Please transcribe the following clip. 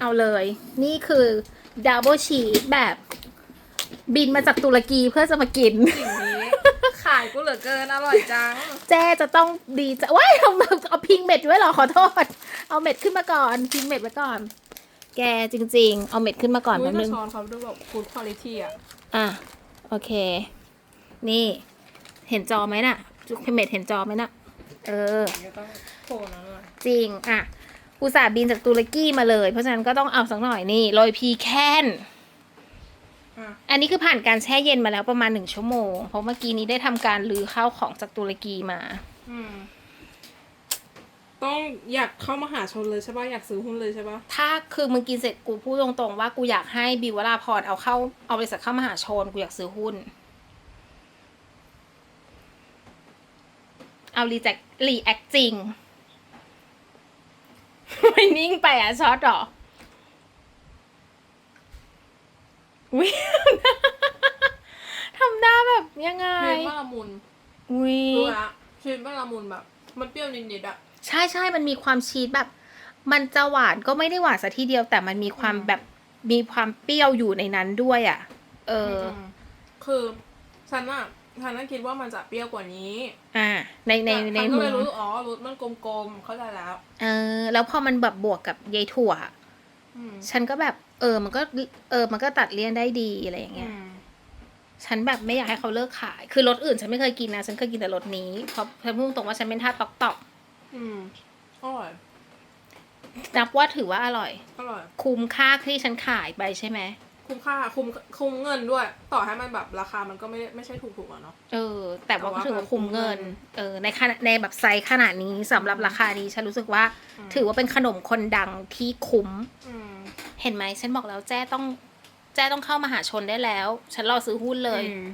เอาเลย นี่คือดับเบิลชีสแบบบินมาจากตุรกีเพื่อจะมากิน สิ่งนี้ขายกูเหลือเกินอร่อยจังแจ้จะต้องดีใจว้ายเอาเอาพิงเม็ดไว้เหรอขอโทษ เอาเม็ดขึ้นมาก่อนพิงเม็ดไว้ก่อน แกจริง ๆ เอาเม็ดขึ้นมาก่อนอุ้แป๊ยบแต่นึงช้อนเขาดูแบบฟูดคุณภาพอะ อะโอเค นี่ เห็นจอไหมน่ะจุกเม็ดเห็นจอไหมน่ะ เออ ก็ต้องโผล่นะหน่อยจริง อะ อุตส่าห์บินจากตุรกีมาเลย เพราะฉะนั้นก็ต้องเอาสักหน่อยนี่โรยพีแคนอะอันนี้คือผ่านการแช่เย็นมาแล้วประมาณหนึ่งชั่วโมง เพราะเมื่อกี้นี้ได้ทำการลือข้าวของจากตุรกีมาอืมต้องอยากเข้ามาหาชนเลยใช่ป่ะอยากซื้อหุ้นเลยใช่ป่ะถ้าคือมึงกินเสร็จกูพูดตรงๆว่ากูอยากให้บิววราพรเอาเข้าเอาบริษัทเข้ามหาชนกูอยากซื้อหุ้น เอารีแจครีแอคจริง ไม่นิ่งไปอะช็อตเหรอวิทำหน้าแบบยังไงชีสมะละมุนวิรู้ละชีสมะละมุนแบบ มันเปรี้ยวนิดๆอะ ใช่ใช่มันมีความชีสแบบ มันจะหวานก็ไม่ได้หวานซะทีเดียว แต่มันมีความอืมแบบมีความเปรี้ยวอยู่ในนั้นด้วยอะ เอออมคือฉันอะ ฉันน่ะคิดว่ามันจะเปรี้ยวกว่านี้อ่า ในในในฉันก็เลยมืรู้ออ๋อรสมันกลมๆเข้าใจแล้วเออ แล้วพอมันแบบบวกกับยายถั่ว อืมฉันก็แบบ เออ มันก็ เออ มันก็ตัดเลี่ยนได้ดีอะไรอย่างเงี้ย อืม ฉันแบบไม่อยากให้เขาเลิกขาย คือรสอื่นฉันไม่เคยกินนะ ฉันเคยกินแต่รสนี้ เพราะฉันพูดตรงว่าฉันเป็นท่าตอกตอกอืมอร่อยนับว่าถือว่าอร่อย อร่อย คุ้มค่าที่ฉันขายไปใช่ไหม คุ้มค่าคุ้มคุ้มเงินด้วย ต่อให้มันแบบราคามันก็ไม่ได้ไม่ใช่ถูกๆอะเนาะเออ แต่ว่าแต่ว่าก็ถือว่าคุ้มเงินคุ้มเงินเออในขณะในแบบไซส์ขนาดนี้สำหรับราคานี้ฉันรู้สึกว่าอืมถือว่าเป็นขนมคนดังที่คุ้มอืมเห็นไหมฉันบอกแล้วแจ้ต้องแจ้ต้องเข้ามาหาชนได้แล้ว ฉันรอซื้อหุ้นเลยอืม